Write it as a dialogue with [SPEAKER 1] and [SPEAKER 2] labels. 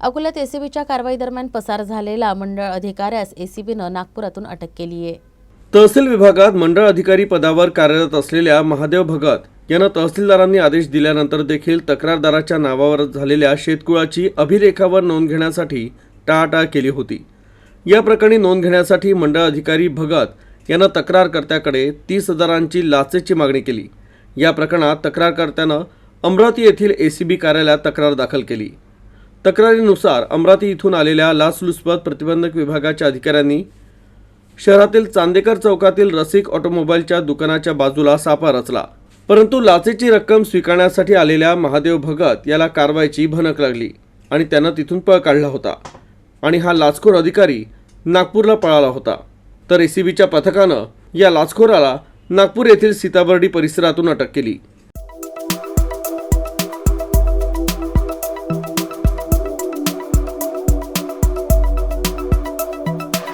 [SPEAKER 1] अकोल्यात एसीबीच्या कारवाईदरम्यान पसार झालेला मंडळ अधिकाऱ्यास एसीबीनं नागपुरातून अटक केली आहे.
[SPEAKER 2] तहसील विभागात मंडळ अधिकारी पदावर कार्यरत असलेल्या महादेव भगत यांना तहसीलदारांनी आदेश दिल्यानंतर देखील तक्रारदाराच्या नावावर झालेल्या शेतकुळाची अभिलेखावर नोंद घेण्यासाठी टाळाटाळ केली होती. या प्रकरणी नोंद घेण्यासाठी मंडळ अधिकारी भगत यांना तक्रारकर्त्याकडे तीस हजारांची लाचेची मागणी केली. या प्रकरणात तक्रारकर्त्यानं अमरावती येथील एसीबी कार्यालयात तक्रार दाखल केली. तक्रारीनुसार अमरावती इथून आलेल्या लाचलुचपत प्रतिबंधक विभागाच्या अधिकाऱ्यांनी शहरातील चांदेकर चौकातील रसिक ऑटोमोबाईलच्या दुकानाच्या बाजूला सापा रचला. परंतु लाचेची रक्कम स्वीकारण्यासाठी आलेल्या महादेव भगत याला कारवाईची भनक लागली आणि त्यानं तिथून पळ काढला होता आणि हा लाचखोर अधिकारी नागपूरला पळाला होता. तर एसीबीच्या पथकानं या लाचखोराला नागपूर येथील सीताबर्डी परिसरातून अटक केली.